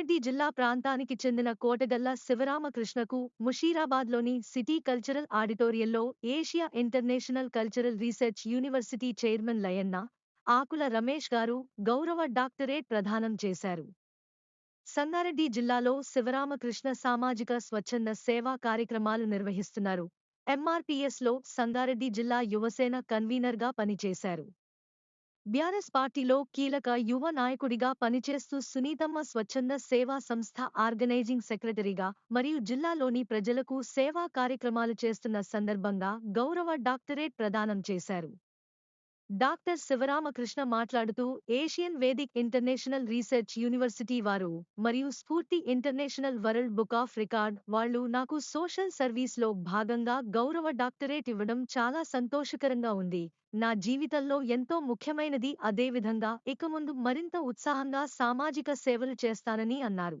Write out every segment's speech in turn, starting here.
జిల్లా ప్రాంతానికి చెందిన కోటగల్ల శివరామకృష్ణకు ముషీరాబాద్లోని సిటీ కల్చరల్ ఆడిటోరియంలో Asia International Cultural Research University chairman లయన్న Akula Ramesh గారు గౌరవ డాక్టరేట్ ప్రదానం చేశారు. సంగారెడ్డి జిల్లాలో శివరామకృష్ణ సామాజిక స్వచ్ఛంద సేవా కార్యక్రమాలు నిర్వహిస్తున్నారు. ఎంఆర్పీఎస్లో సంగారెడ్డి జిల్లా యువసేన కన్వీనర్గా పనిచేశారు. బ్యారస్ పార్టీలో కీలక యువ నాయకుడిగా పనిచేస్తూ సునీతమ్మ స్వచ్ఛంద సేవా సంస్థ ఆర్గనైజింగ్ సెక్రటరీగా మరియు జిల్లాలోని ప్రజలకు సేవా కార్యక్రమాలు చేస్తున్న సందర్భంగా గౌరవ డాక్టరేట్ ప్రదానం చేశారు. డాక్టర్ శివరామకృష్ణ మాట్లాడుతూ Asian Vedic International Research University వారు మరియు Spoorthi International World Book of Record వాళ్ళు నాకు సోషల్ సర్వీస్లో భాగంగా గౌరవ డాక్టరేట్ ఇవ్వడం చాలా సంతోషకరంగా ఉంది. నా జీవితంలో ఎంతో ముఖ్యమైనది అదేవిధంగా ఇక ముందు మరింత ఉత్సాహంగా సామాజిక సేవలు చేస్తానని అన్నారు.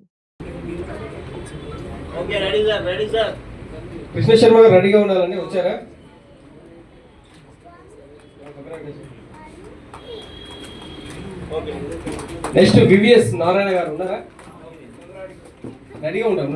కృష్ణ శర్మ రెడీగా వచ్చారా? నెక్స్ట్ వివిఎస్ నారాయణ గారు ఉన్నారా? రెడీగా ఉంటాం